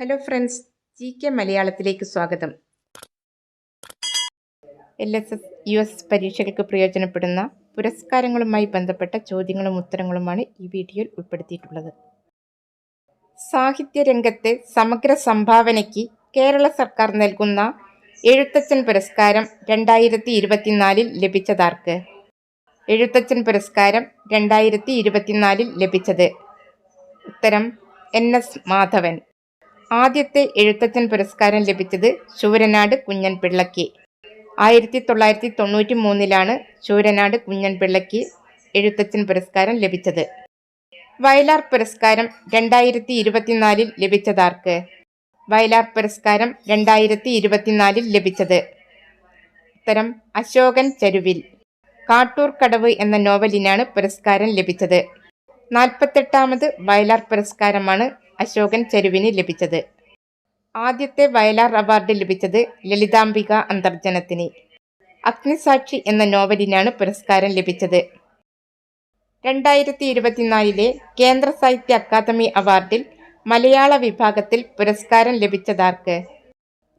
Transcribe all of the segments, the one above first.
Hello friends G K മലയാളത്തിലേക്ക് സ്വാഗതം. L S S U S പരീക്ഷകൾക്ക് പ്രയോജനപ്പെടുന്ന പുരസ്കാരങ്ങളുമായി ബന്ധപ്പെട്ട ചോദ്യങ്ങളും ഉത്തരങ്ങളുമാണ് ഈ വീഡിയോയിൽ ഉൾപ്പെടുത്തിയിട്ടുള്ളത്. സാഹിത്യരംഗത്തെ സമഗ്ര സംഭാവനയ്ക്ക് കേരള സർക്കാർ നൽകുന്ന എഴുത്തച്ഛൻ പുരസ്കാരം രണ്ടായിരത്തി ഇരുപത്തിനാലിൽ ലഭിച്ചതാർക്ക്? എഴുത്തച്ഛൻ പുരസ്കാരം രണ്ടായിരത്തി ഇരുപത്തിനാലിൽ ലഭിച്ചത് ഉത്തരം എൻ എസ് മാധവൻ. ആദ്യത്തെ എഴുത്തച്ഛൻ പുരസ്കാരം ലഭിച്ചത് ശൂരനാട് കുഞ്ഞൻ പിള്ളയ്ക്ക്. ആയിരത്തി തൊള്ളായിരത്തി തൊണ്ണൂറ്റി മൂന്നിലാണ് ശൂരനാട് കുഞ്ഞൻ പിള്ളയ്ക്ക് എഴുത്തച്ഛൻ പുരസ്കാരം ലഭിച്ചത്. വയലാർ പുരസ്കാരം രണ്ടായിരത്തി ഇരുപത്തിനാലിൽ ലഭിച്ചതാർക്ക്? വയലാർ പുരസ്കാരം രണ്ടായിരത്തി ഇരുപത്തിനാലിൽ ലഭിച്ചത്. ഉത്തരം അശോകൻ ചരുവിൽ. കാട്ടൂർ കടവ് എന്ന നോവലിനാണ് പുരസ്കാരം ലഭിച്ചത്. നാൽപ്പത്തെട്ടാമത് വയലാർ പുരസ്കാരമാണ് അശോകൻ ചരുവിന് ലഭിച്ചത്. ആദ്യത്തെ വയലാർ അവാർഡ് ലഭിച്ചത് ലളിതാംബിക അന്തർജനത്തിന്. അഗ്നിസാക്ഷി എന്ന നോവലിനാണ് പുരസ്കാരം ലഭിച്ചത്. രണ്ടായിരത്തി ഇരുപത്തിനാലിലെ കേന്ദ്ര സാഹിത്യ അക്കാദമി അവാർഡിൽ മലയാള വിഭാഗത്തിൽ പുരസ്കാരം ലഭിച്ചതാർക്ക്?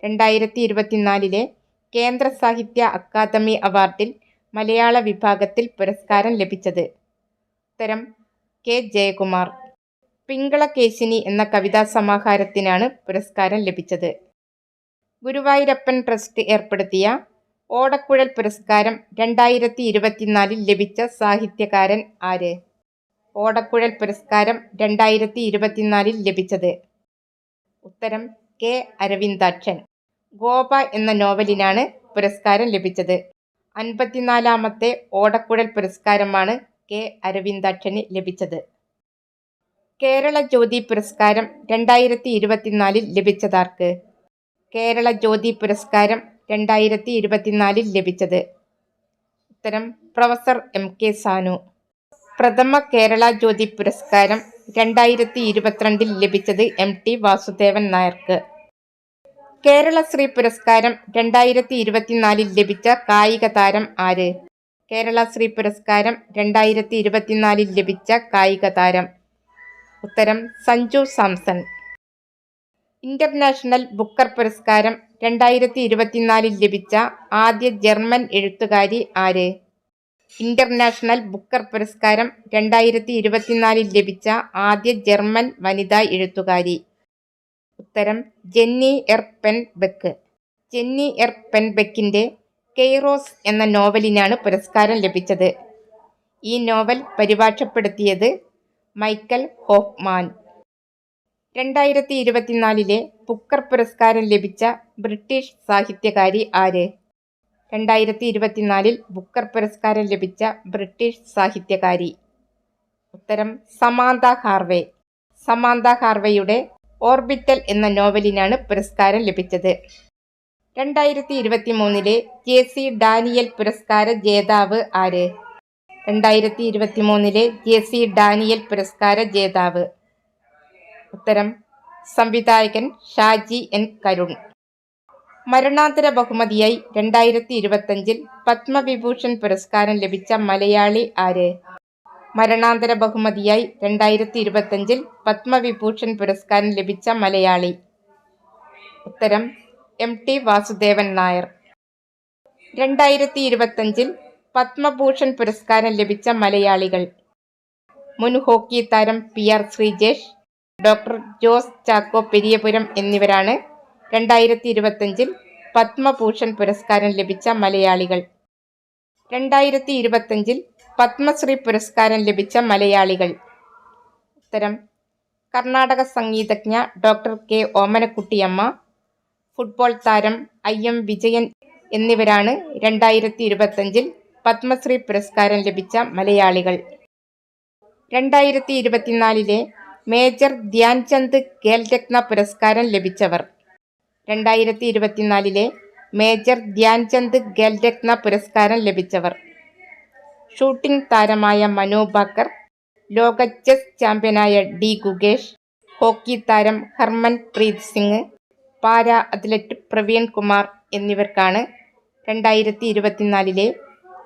രണ്ടായിരത്തി ഇരുപത്തിനാലിലെ കേന്ദ്ര സാഹിത്യ അക്കാദമി അവാർഡിൽ മലയാള വിഭാഗത്തിൽ പുരസ്കാരം ലഭിച്ചത്. ഉത്തരം കെ. ജയകുമാർ. പിങ്കളകേശിനി എന്ന കവിതാ സമാഹാരത്തിനാണ് പുരസ്കാരം ലഭിച്ചത്. ഗുരുവായൂരപ്പൻ ട്രസ്റ്റ് ഏർപ്പെടുത്തിയ ഓടക്കുഴൽ പുരസ്കാരം രണ്ടായിരത്തി ഇരുപത്തിനാലിൽ ലഭിച്ച സാഹിത്യകാരൻ ആര്? ഓടക്കുഴൽ പുരസ്കാരം രണ്ടായിരത്തി ഇരുപത്തിനാലിൽ ലഭിച്ചത്. ഉത്തരം കെ. അരവിന്ദാക്ഷൻ. ഗോപ എന്ന നോവലിനാണ് പുരസ്കാരം ലഭിച്ചത്. അൻപത്തിനാലാമത്തെ ഓടക്കുഴൽ പുരസ്കാരമാണ് കെ. അരവിന്ദാക്ഷന് ലഭിച്ചത്. കേരള ജ്യോതി പുരസ്കാരം രണ്ടായിരത്തി ഇരുപത്തിനാലിൽ ലഭിച്ചതാർക്ക്? കേരള ജ്യോതി പുരസ്കാരം രണ്ടായിരത്തി ഇരുപത്തിനാലിൽ ലഭിച്ചത്. ഉത്തരം പ്രൊഫസർ എം കെ സാനു. പ്രഥമ കേരള ജ്യോതി പുരസ്കാരം രണ്ടായിരത്തി ഇരുപത്തിരണ്ടിൽ ലഭിച്ചത് എം ടി വാസുദേവൻ നായർക്ക്. കേരള ശ്രീ പുരസ്കാരം രണ്ടായിരത്തി ഇരുപത്തിനാലിൽ ലഭിച്ച കായിക താരം ആര്? കേരളശ്രീ പുരസ്കാരം രണ്ടായിരത്തി ഇരുപത്തിനാലിൽ ലഭിച്ച കായിക താരം ഉത്തരം സഞ്ജു സാംസൺ. ഇന്റർനാഷണൽ ബുക്കർ പുരസ്കാരം രണ്ടായിരത്തി ഇരുപത്തിനാലിൽ ലഭിച്ച ആദ്യ ജർമ്മൻ എഴുത്തുകാരി ആര്? ഇന്റർനാഷണൽ ബുക്കർ പുരസ്കാരം രണ്ടായിരത്തി ഇരുപത്തിനാലിൽ ലഭിച്ച ആദ്യ ജർമ്മൻ വനിതാ എഴുത്തുകാരി. ഉത്തരം ജെന്നി എർ. പെൻ ബെക്ക് ജെന്നി എർ. പെൻ ബെക്കിന്റെ കെയ്റോസ് എന്ന നോവലിനാണ് പുരസ്കാരം ലഭിച്ചത്. ഈ നോവൽ പരിഭാഷപ്പെടുത്തിയത് മൈക്കൽ ഹോഫ്മാൻ. രണ്ടായിരത്തി ഇരുപത്തിനാലിലെ ബുക്കർ പുരസ്കാരം ലഭിച്ച ബ്രിട്ടീഷ് സാഹിത്യകാരി ആര്? രണ്ടായിരത്തി ഇരുപത്തിനാലിൽ ബുക്കർ പുരസ്കാരം ലഭിച്ച ബ്രിട്ടീഷ് സാഹിത്യകാരി. ഉത്തരം സമാന്ത ഹാർവേ. സമാന്ത ഹാർവേയുടെ ഓർബിറ്റൽ എന്ന നോവലിനാണ് പുരസ്കാരം ലഭിച്ചത്. രണ്ടായിരത്തി ഇരുപത്തി മൂന്നിലെ ജെ സി ഡാനിയൽ പുരസ്കാര ജേതാവ് ആര്? രണ്ടായിരത്തി ഇരുപത്തി മൂന്നിലെ ജെ സി ഡാനിയൽ പുരസ്കാര ജേതാവ്. ഉത്തരം സംവിധായകൻ ഷാജി എൻ കരുൺ. മരണാന്തര ബഹുമതിയായി രണ്ടായിരത്തി ഇരുപത്തഞ്ചിൽ പത്മവിഭൂഷൺ പുരസ്കാരം ലഭിച്ച മലയാളി ആര്? മരണാന്തര ബഹുമതിയായി രണ്ടായിരത്തി ഇരുപത്തഞ്ചിൽ പത്മവിഭൂഷൺ പുരസ്കാരം ലഭിച്ച മലയാളി. ഉത്തരം എം ടി വാസുദേവൻ നായർ. രണ്ടായിരത്തി ഇരുപത്തഞ്ചിൽ പത്മഭൂഷൺ പുരസ്കാരം ലഭിച്ച മലയാളികൾ. മുൻ ഹോക്കി താരം P R Sreejesh doctor Jose Chacko Periyapuram എന്നിവരാണ് രണ്ടായിരത്തി ഇരുപത്തഞ്ചിൽ പത്മഭൂഷൺ പുരസ്കാരം ലഭിച്ച മലയാളികൾ. രണ്ടായിരത്തി ഇരുപത്തഞ്ചിൽ പത്മശ്രീ പുരസ്കാരം ലഭിച്ച മലയാളികൾ. ഉത്തരം കർണാടക സംഗീതജ്ഞ ഡോക്ടർ കെ ഓമനക്കുട്ടിയമ്മ ഫുട്ബോൾ താരം ഐ എം വിജയൻ എന്നിവരാണ് രണ്ടായിരത്തി ഇരുപത്തഞ്ചിൽ പത്മശ്രീ പുരസ്കാരം ലഭിച്ച മലയാളികൾ. രണ്ടായിരത്തി ഇരുപത്തിനാലിലെ മേജർ ധ്യാൻചന്ദ് ഖേൽരത്ന പുരസ്കാരം ലഭിച്ചവർ. രണ്ടായിരത്തി ഇരുപത്തിനാലിലെ മേജർ ധ്യാൻചന്ദ് ഖേൽരത്ന പുരസ്കാരം ലഭിച്ചവർ. ഷൂട്ടിംഗ് താരമായ മനു ബാക്കർ ലോക ചെസ് ചാമ്പ്യനായ ഡി ഗുഗേഷ് ഹോക്കി താരം Harmanpreet Singh para athlete Praveen Kumar എന്നിവർക്കാണ് രണ്ടായിരത്തി ഇരുപത്തിനാലിലെ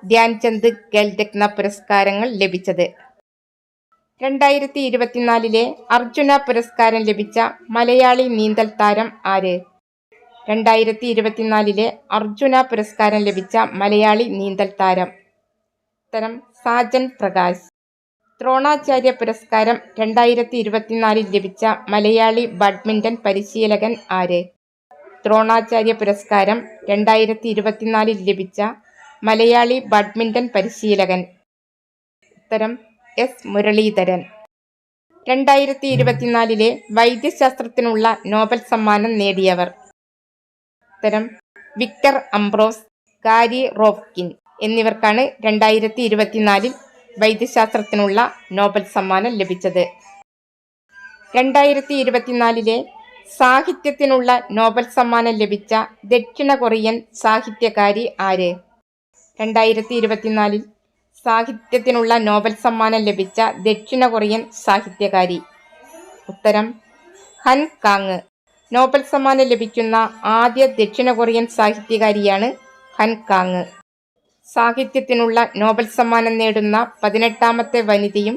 ധ്യാൻചന്ദ് ഖേൽരത്ന പുരസ്കാരങ്ങൾ ലഭിച്ചത്. രണ്ടായിരത്തി ഇരുപത്തിനാലിലെ അർജുന പുരസ്കാരം ലഭിച്ച മലയാളി നീന്തൽ താരം ആര്? രണ്ടായിരത്തി ഇരുപത്തിനാലിലെ അർജുന പുരസ്കാരം ലഭിച്ച മലയാളി നീന്തൽ താരം ഉത്തരം സാജൻ പ്രകാശ്. ദ്രോണാചാര്യ പുരസ്കാരം രണ്ടായിരത്തി ഇരുപത്തിനാലിൽ ലഭിച്ച മലയാളി ബാഡ്മിന്റൺ പരിശീലകൻ ആര്? ദ്രോണാചാര്യ പുരസ്കാരം രണ്ടായിരത്തി ഇരുപത്തിനാലിൽ ലഭിച്ച മലയാളി ബാഡ്മിന്റൺ പരിശീലകൻ. ഉത്തരം എസ് മുരളീധരൻ. രണ്ടായിരത്തി ഇരുപത്തിനാലിലെ വൈദ്യശാസ്ത്രത്തിനുള്ള നോബൽ സമ്മാനം നേടിയവർ. ഉത്തരം വിക്ടർ അംബ്രോസ് കാരി റോഫ്കിൻ എന്നിവർക്കാണ് രണ്ടായിരത്തി ഇരുപത്തിനാലിൽ വൈദ്യശാസ്ത്രത്തിനുള്ള നോബൽ സമ്മാനം ലഭിച്ചത്. രണ്ടായിരത്തി ഇരുപത്തിനാലിലെ സാഹിത്യത്തിനുള്ള നോബൽ സമ്മാനം ലഭിച്ച ദക്ഷിണ കൊറിയൻ സാഹിത്യകാരി ആര്? രണ്ടായിരത്തി ഇരുപത്തിനാലിൽ സാഹിത്യത്തിനുള്ള നോബൽ സമ്മാനം ലഭിച്ച ദക്ഷിണ കൊറിയൻ സാഹിത്യകാരി. ഉത്തരം ഹൻ കാങ്. നോബൽ സമ്മാനം ലഭിക്കുന്ന ആദ്യ ദക്ഷിണ കൊറിയൻ സാഹിത്യകാരിയാണ് ഹൻ കാങ്. സാഹിത്യത്തിനുള്ള നോബൽ സമ്മാനം നേടുന്ന പതിനെട്ടാമത്തെ വനിതയും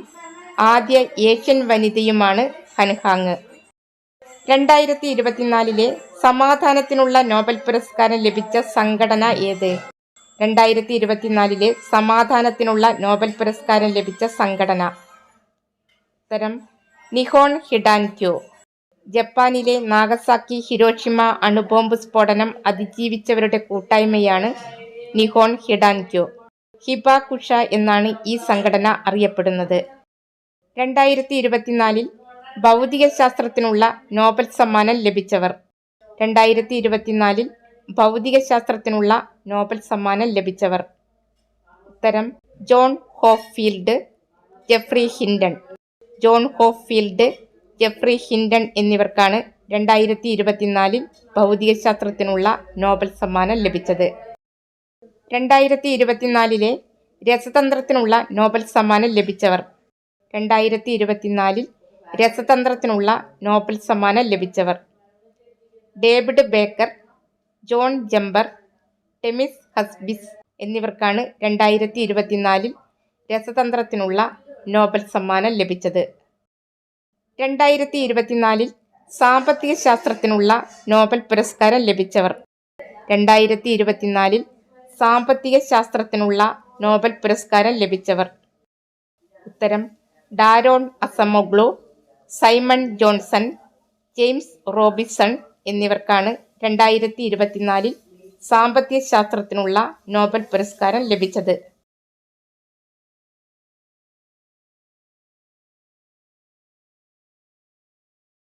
ആദ്യ ഏഷ്യൻ വനിതയുമാണ് ഹൻഹാങ് രണ്ടായിരത്തി ഇരുപത്തിനാലിലെ സമാധാനത്തിനുള്ള നോബൽ പുരസ്കാരം ലഭിച്ച സംഘടന ഏത്? രണ്ടായിരത്തി ഇരുപത്തിനാലിലെ സമാധാനത്തിനുള്ള നോബൽ പുരസ്കാരം ലഭിച്ച സംഘടന. ഉത്തരം നിഹോൺ ഹിഡാൻക്യോ. ജപ്പാനിലെ നാഗസാക്കി ഹിരോഷിമ അണുബോംബ് സ്ഫോടനം അതിജീവിച്ചവരുടെ കൂട്ടായ്മയാണ് നിഹോൺ ഹിഡാൻക്യോ. ഹിബാകുഷ എന്നാണ് ഈ സംഘടന അറിയപ്പെടുന്നത്. രണ്ടായിരത്തി ഇരുപത്തിനാലിൽ ഭൗതികശാസ്ത്രത്തിനുള്ള നോബൽ സമ്മാനം ലഭിച്ചവർ. രണ്ടായിരത്തി ഇരുപത്തിനാലിൽ ഭൗതികശാസ്ത്രത്തിനുള്ള നോബൽ സമ്മാനം ലഭിച്ചവർ. ഉത്തരം John Hopfield Geoffrey Hinton John Hopfield Geoffrey Hinton എന്നിവർക്കാണ് രണ്ടായിരത്തി ഇരുപത്തിനാലിൽ ഭൗതികശാസ്ത്രത്തിനുള്ള നോബൽ സമ്മാനം ലഭിച്ചത്. രണ്ടായിരത്തി ഇരുപത്തിനാലിലെ രസതന്ത്രത്തിനുള്ള നോബൽ സമ്മാനം ലഭിച്ചവർ. രണ്ടായിരത്തി ഇരുപത്തിനാലിൽ രസതന്ത്രത്തിനുള്ള നോബൽ സമ്മാനം ലഭിച്ചവർ. David Baker John Jumper Demis Hassabis എന്നിവർക്കാണ് രണ്ടായിരത്തി ഇരുപത്തിനാലിൽ രസതന്ത്രത്തിനുള്ള നോബൽ സമ്മാനം ലഭിച്ചത്. രണ്ടായിരത്തി ഇരുപത്തിനാലിൽ സാമ്പത്തിക ശാസ്ത്രത്തിനുള്ള നോബൽ പുരസ്കാരം ലഭിച്ചവർ. രണ്ടായിരത്തി ഇരുപത്തിനാലിൽ സാമ്പത്തിക ശാസ്ത്രത്തിനുള്ള നോബൽ പുരസ്കാരം ലഭിച്ചവർ. ഉത്തരം Daron Acemoglu Simon Johnson James Robinson എന്നിവർക്കാണ് രണ്ടായിരത്തി ഇരുപത്തിനാലിൽ സാമ്പത്തിക ശാസ്ത്രത്തിനുള്ള നോബൽ പുരസ്കാരം ലഭിച്ചത്.